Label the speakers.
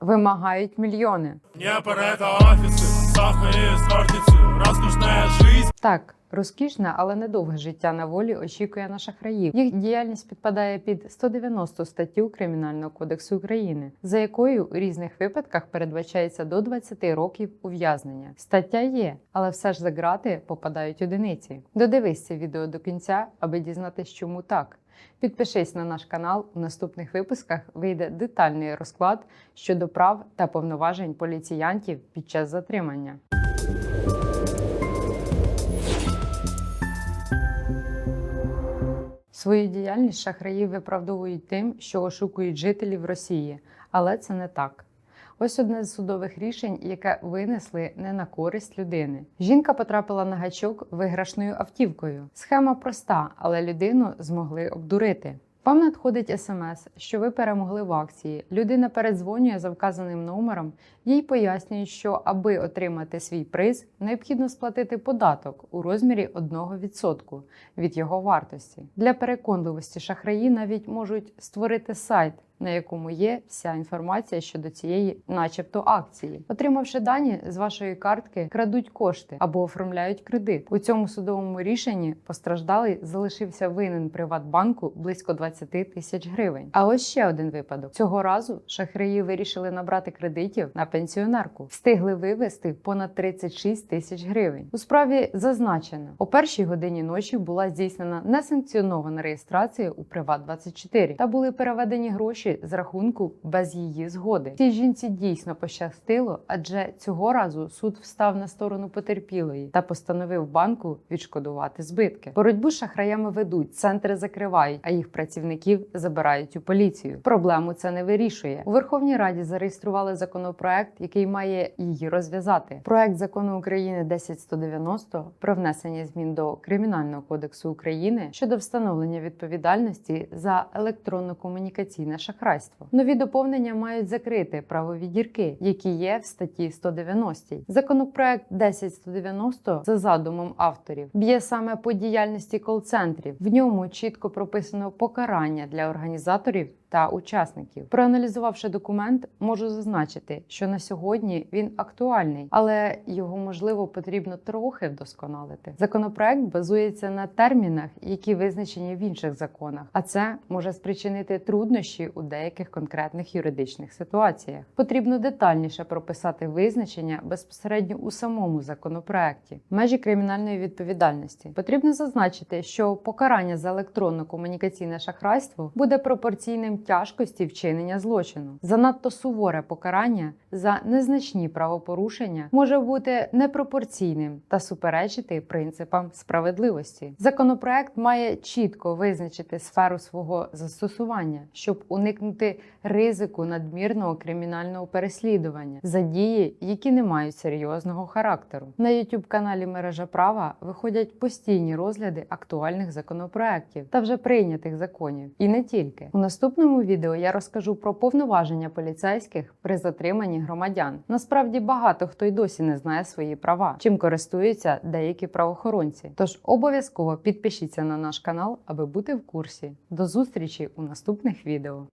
Speaker 1: вимагають мільйони.
Speaker 2: Не это офисы, сахар и скорницы, роскошная жизнь.
Speaker 1: Так, розкішне, але недовге життя на волі очікує на шахраїв. Їх діяльність підпадає під 190 статтю Кримінального кодексу України, за якою у різних випадках передбачається до 20 років ув'язнення. Стаття є, але все ж за ґрати попадають одиниці. Додивись це відео до кінця, аби дізнатися, чому так. Підпишись на наш канал. У наступних випусках вийде детальний розклад щодо прав та повноважень поліціянтів під час затримання. Свою діяльність шахраї виправдовують тим, що ошукують жителів Росії, але це не так. Ось одне з судових рішень, яке винесли не на користь людини. Жінка потрапила на гачок виграшною автівкою. Схема проста, але людину змогли обдурити. Вам надходить смс, що ви перемогли в акції. Людина передзвонює за вказаним номером. Їй пояснюють, що аби отримати свій приз, необхідно сплатити податок у розмірі 1% від його вартості. Для переконливості шахраї навіть можуть створити сайт, на якому є вся інформація щодо цієї, начебто, акції. Отримавши дані з вашої картки, крадуть кошти або оформляють кредит. У цьому судовому рішенні постраждалий залишився винен Приватбанку близько 20 тисяч гривень. А ось ще один випадок: цього разу шахраї вирішили набрати кредитів на пенсіонерку, встигли вивести понад 36 тисяч гривень. У справі зазначено, о першій годині ночі була здійснена несанкціонована реєстрація у Приват 24 та були переведені гроші з рахунку без її згоди. Цій жінці дійсно пощастило, адже цього разу суд встав на сторону потерпілої та постановив банку відшкодувати збитки. Боротьбу з шахраями ведуть, центри закривають, а їх працівників забирають у поліцію. Проблему це не вирішує. У Верховній Раді зареєстрували законопроект, який має її розв'язати. Проект закону України 10190 про внесення змін до Кримінального кодексу України щодо встановлення відповідальності за електронно-комунікаційне шахрайство. Нові доповнення мають закрити правові дірки, які є в статті 190. Законопроект 10190 за задумом авторів б'є саме по діяльності кол-центрів. В ньому чітко прописано покарання для організаторів та учасників. Проаналізувавши документ, можу зазначити, що на сьогодні він актуальний, але його можливо потрібно трохи вдосконалити. Законопроект базується на термінах, які визначені в інших законах, а це може спричинити труднощі у деяких конкретних юридичних ситуаціях. Потрібно детальніше прописати визначення безпосередньо у самому законопроекті. Межі кримінальної відповідальності потрібно зазначити, що покарання за електронно-комунікаційне шахрайство буде пропорційним тяжкості вчинення злочину. Занадто суворе покарання за незначні правопорушення може бути непропорційним та суперечити принципам справедливості. Законопроект має чітко визначити сферу свого застосування, щоб уникнути ризику надмірного кримінального переслідування за дії, які не мають серйозного характеру. На youtube каналі Мережа права виходять постійні розгляди актуальних законопроектів та вже прийнятих законів, і не тільки у наступному відео я розкажу про повноваження поліцейських при затриманні громадян. Насправді багато хто й досі не знає свої права, чим користуються деякі правоохоронці. Тож обов'язково підпишіться на наш канал, аби бути в курсі. До зустрічі у наступних відео.